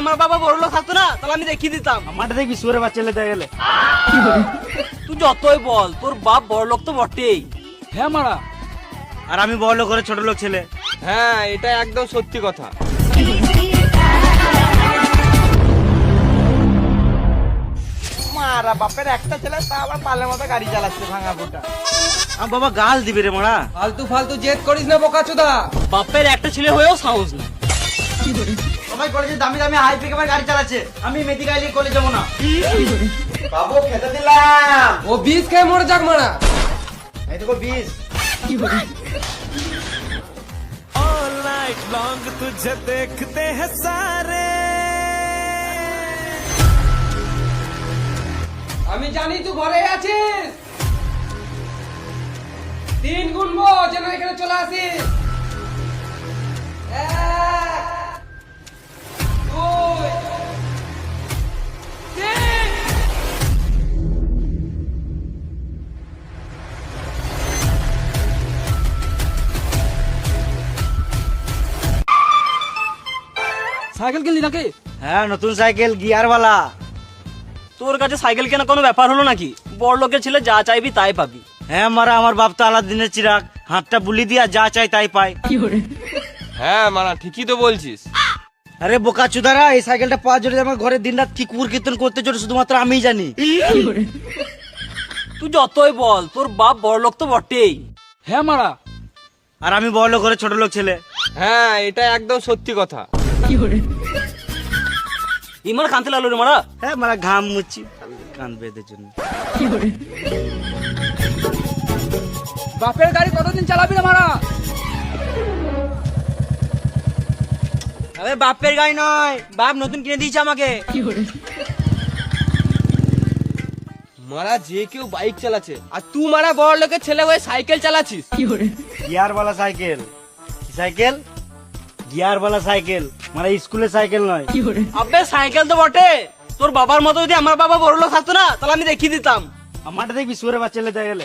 আমার বাবা বড় লোক থাকতো না তাহলে আমি দেখিয়ে দিতাম। আমারটা দেখবি সুরে বাচ্চা লেতে গেলে। তুই যতই বল তোর বাপ বড় লোক তো বটেই। হ্যাঁ মারা। আর আমি বড় লোক করে ছোট লোক ছেলে। হ্যাঁ এটা একদম সত্যি কথা। মারা বাপের একটা ছেলে তা আবার পালের মতো গাড়ি চালাচ্ছে ভাঙা ফুটা আমার বাবা গাল দিবে রে মারা। ফালতু ফালতু জেদ করিস না বোকাচোদা। বাপের একটা ছেলে হয়েও সাহস না সবাই কলেজে দামি দামি হাই পিক গাড়ি চালাচ্ছে। আমি মেদিকা এলি কলেজ যাব না। বাবু খেতে দিলাম। ও বিষ খেয়ে মরে যাক মারা। এই দেখো বিষ। আমি জানি তুই ঘরে আছিস। তিন গুনবো যেন এখানে চলে আসিস। সাইকেল কিনলি নাকি? হ্যাঁ নতুন সাইকেল গিয়ার वाला তোর কাছে সাইকেল কেনা কোনো ব্যাপার হলো নাকি? বড় লোকের ছেলে যা চাইবি তাই পাবি। হ্যাঁ মারা আমার বাপ তো আলাদিনের চিরাগ। হাতটা বুলি দিয়া যা চাই তাই পায়। হ্যাঁ মারা ঠিকই তো বলছিস। আরে বোকা চুদারা এই সাইকেলটা পাওয়ার জন্য আমার ঘরে দিন রাত কি কুকুর কীর্তন করতে চলে শুধুমাত্র আমিই জানি। তুই যতই বল তোর বাপ বড় লোক তো বটেই। হ্যাঁ মারা। আর আমি বড় লোক করে ছোট লোক ছেলে। হ্যাঁ এটা একদম সত্যি কথা। ಈ ಮರ ಕಾಂತಿಲ್ಲ ಅಲ್ಲ ಮರ মারা। ಮರ ಘಾಮ್ ಮುಚ್ಚಿ কাঁদবে জন্য। বাপের গাড়ি কতদিন চালাবি না মারা? আরে বাপের গাড়ি নয় বাপ নতুন কিনে দিয়েছে আমাকে। মারা যে কেউ বাইক চালাচ্ছে আর তুই মারা বড় লোকের ছেলে হয়ে সাইকেল চালাচ্ছিস। গিয়ার বালা সাইকেল। সাইকেল? গিয়ার বালা সাইকেল। মানে স্কুলের সাইকেল নয়। আবে সাইকেল তো বটে। তোর বাবার মতো যদি আমার বাবা বড় লোক থাকতো না তাহলে আমি দেখিয়ে দিতাম। আমারটা দেখবি সুরে বাচ্চা লেতে গেলে।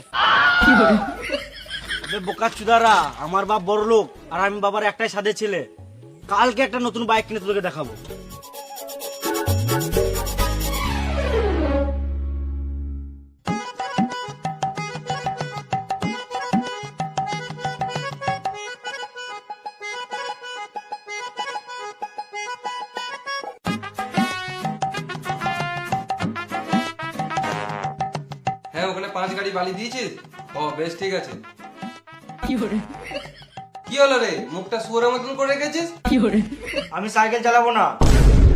আবে বোকা চুদারা আমার বাপ বড় লোক আর আমি বাবার একটাই সাথে ছেলে। কালকে একটা নতুন বাইক কিনে তোকে দেখাবো। পাঁচ গাড়ি বালি দিয়েছিস ও বেশ ঠিক আছে। কি হলো? রে? মুখটা সুরের মতন করে রেখেছিস? কি হলো? আমি সাইকেল চালাবো না।